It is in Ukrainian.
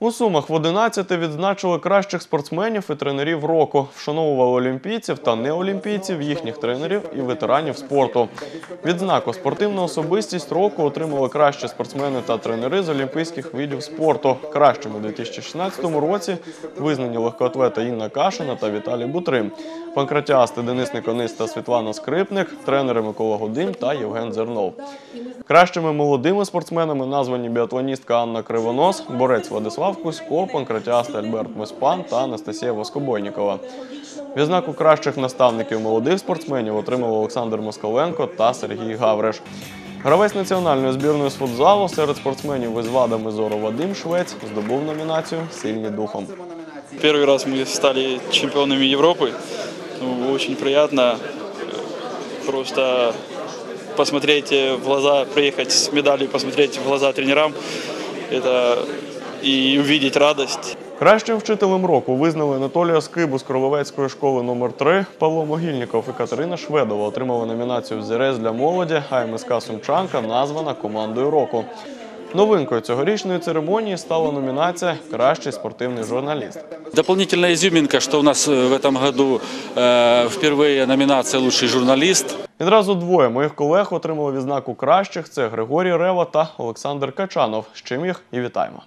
У Сумах в 11 відзначили кращих спортсменів і тренерів року. Вшановували олімпійців та неолімпійців, їхніх тренерів і ветеранів спорту. Відзнаку спортивна особистість року отримали кращі спортсмени та тренери з олімпійських видів спорту. Кращими у 2016 році визнані легкоатлета Інна Кашина та Віталій Бутрим. Панкратіасти Денис Никонис та Світлана Скрипник, тренери Микола Гудим та Євген Зернов. Кращими молодими спортсменами названі біатлоністка Анна Кривонос, борець Владислав Кузько, панкратіаст Альберт Меспан та Анастасія Воскобойнікова. Відзнаку кращих наставників молодих спортсменів отримали Олександр Москаленко та Сергій Гавриш. Гравець національної збірної з футзалу серед спортсменів із вадами зору Вадим Швець здобув номінацію Сильні духом. Первый раз мы стали чемпионами Европы. Ну, очень приятно э, просто посмотреть в глаза, приехать с медалью, посмотреть в глаза тренерам это и увидеть радость. Кращим вчителем року визнали Анатолія Скибу з Крововецької школи номер 3 Павло Могильніков і Катерина Шведова отримали номінацію «Зірець для молоді, а МСК Сумчанка названа командою року. Новинкою цьогорічної церемонії стала номінація Кращий спортивний журналіст. Дополнительная изюминка, что у нас э, в этом году э, впервые номинация «Лучший журналист». Відразу двоє моїх колег отримали відзнаку кращих: це Григорій Рева та Олександр Качанов. З чим їх і вітаємо.